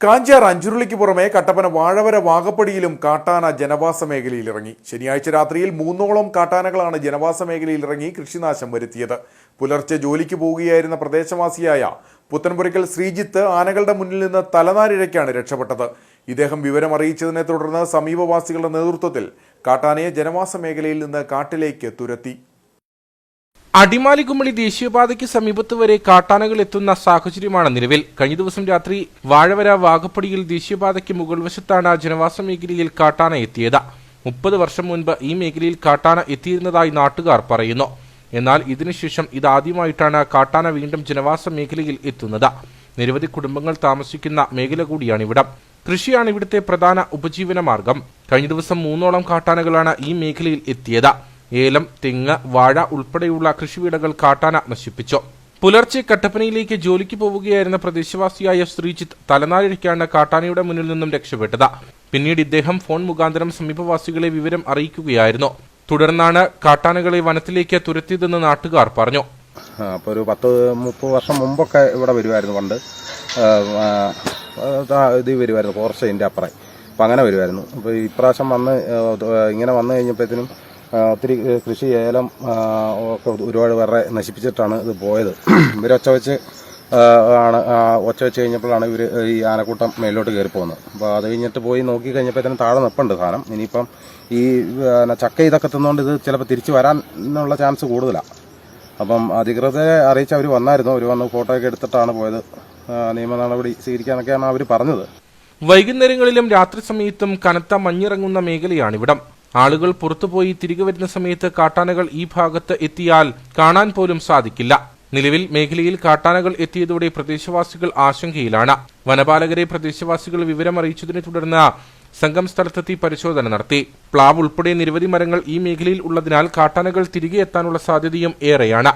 കാഞ്ചാർ അഞ്ചുരുളിക്ക് പുറമെ കട്ടപ്പന വാഴവര വാഗപ്പടിയിലും കാട്ടാന ജനവാസ മേഖലയിൽ ഇറങ്ങി ശനിയാഴ്ച രാത്രിയിൽ മൂന്നോളം കാട്ടാനകളാണ് ജനവാസ മേഖലയിൽ ഇറങ്ങി കൃഷിനാശം വരുത്തിയത്. പുലർച്ചെ ജോലിക്ക് പോവുകയായിരുന്ന പ്രദേശവാസിയായ പുത്തൻപുരയ്ക്കൽ ശ്രീജിത്ത് ആനകളുടെ മുന്നിൽ നിന്ന് തലനാരിഴയ്ക്കാണ് രക്ഷപ്പെട്ടത്. ഇദ്ദേഹം വിവരം അറിയിച്ചതിനെ തുടർന്ന് സമീപവാസികളുടെ നേതൃത്വത്തിൽ കാട്ടാനയെ ജനവാസ മേഖലയിൽ നിന്ന് കാട്ടിലേക്ക് തുരത്തി. അടിമാലിക്കുമ്മളി ദേശീയപാതയ്ക്ക് സമീപത്ത് വരെ കാട്ടാനകൾ എത്തുന്ന സാഹചര്യമാണ് നിലവിൽ. കഴിഞ്ഞ ദിവസം രാത്രി വാഴവര വാഗപ്പടിയിൽ ദേശീയപാതയ്ക്ക് മുകൾ വശത്താണ് ജനവാസ മേഖലയിൽ കാട്ടാന എത്തിയത്. മുപ്പത് വർഷം മുൻപ് ഈ മേഖലയിൽ കാട്ടാന എത്തിയിരുന്നതായി നാട്ടുകാർ പറയുന്നു. എന്നാൽ ഇതിനുശേഷം ഇതാദ്യമായിട്ടാണ് കാട്ടാന വീണ്ടും ജനവാസ മേഖലയിൽ എത്തുന്നത്. നിരവധി കുടുംബങ്ങൾ താമസിക്കുന്ന മേഖല കൂടിയാണിവിടം. കൃഷിയാണ് ഇവിടുത്തെ പ്രധാന ഉപജീവന മാർഗം. കഴിഞ്ഞ ദിവസം മൂന്നോളം കാട്ടാനകളാണ് ഈ മേഖലയിൽ എത്തിയത്. ഏലം തെങ്ങ് വാഴ ഉൾപ്പെടെയുള്ള കൃഷിവിളകൾ കാട്ടാന നശിപ്പിച്ചു പുലർച്ചെ കട്ടപ്പനയിലേക്ക് ജോലിക്ക് പോവുകയായിരുന്ന പ്രദേശവാസിയായ ശ്രീജിത്ത് തലനാരിഴയ്ക്കാണ് കാട്ടാനയുടെ മുന്നിൽ നിന്നും രക്ഷപ്പെട്ടത്. പിന്നീട് ഇദ്ദേഹം ഫോൺ മുഖാന്തരം സമീപവാസികളെ വിവരം അറിയിക്കുകയായിരുന്നു. തുടർന്നാണ് കാട്ടാനകളെ വനത്തിലേക്ക് തുരത്തിയതെന്ന് നാട്ടുകാർ പറഞ്ഞു. അപ്പോൾ ഒരു പത്ത് മുപ്പത് വർഷം മുമ്പൊക്കെ ഇവിടെ വരുമായിരുന്നു പണ്ട്. ഇത് വരുമായിരുന്നു ഫോറസ്റ്റ് അതിന്റെ അപ്പുറം. അപ്പം അങ്ങനെ വരുമായിരുന്നു അപ്പോൾ ഇപ്രാവശ്യം വന്ന് ഇങ്ങനെ വന്നു കഴിഞ്ഞപ്പോഴത്തേനും ഒത്തിരി കൃഷി ഏലം ഒക്കെ ഒരുപാട് പേരെ നശിപ്പിച്ചിട്ടാണ് ഇത് പോയത്. ഇവരൊച്ച വെച്ച് ആ, ആണ് ഒച്ച വെച്ച് കഴിഞ്ഞപ്പോഴാണ് ഇവർ ഈ ആനക്കൂട്ടം മേലോട്ട് കയറി പോകുന്നത്. അപ്പോൾ അത് കഴിഞ്ഞിട്ട് പോയി നോക്കി കഴിഞ്ഞപ്പോഴത്തേനും താഴെ നിൽപ്പുണ്ട് സാധനം. ഇനിയിപ്പം ഈ ചക്ക ഇതൊക്കെ തിന്നുകൊണ്ട് ഇത് ചിലപ്പോൾ തിരിച്ചു വരാനുള്ള ചാൻസ് കൂടുതലാണ് അപ്പം അധികൃതരെ അറിയിച്ച് അവർ വന്നായിരുന്നു. അവർ വന്ന് ഫോട്ടോ ഒക്കെ എടുത്തിട്ടാണ് പോയത്. നിയമ നടപടി സ്വീകരിക്കാനൊക്കെയാണ് അവർ പറഞ്ഞത്. വൈകുന്നേരങ്ങളിലും രാത്രി സമയത്തും കനത്ത മഞ്ഞിറങ്ങുന്ന മേഖലയാണിവിടം ആളുകൾ പുറത്തുപോയി തിരികെ വരുന്ന സമയത്ത് കാട്ടാനകൾ ഈ ഭാഗത്ത് എത്തിയാൽ കാണാൻ പോലും സാധിക്കില്ല. നിലവിൽ മേഖലയിൽ കാട്ടാനകൾ എത്തിയതോടെ പ്രദേശവാസികൾ ആശങ്കയിലാണ്. വനപാലകരെ പ്രദേശവാസികൾ വിവരമറിയിച്ചതിനെ തുടർന്ന് സംഘം സ്ഥലത്തെത്തി പരിശോധന നടത്തി. പ്ലാവ് ഉൾപ്പെടെ നിരവധി മരങ്ങൾ ഈ മേഖലയിൽ ഉള്ളതിനാൽ കാട്ടാനകൾ തിരികെ എത്താനുള്ള സാധ്യതയും ഏറെയാണ്.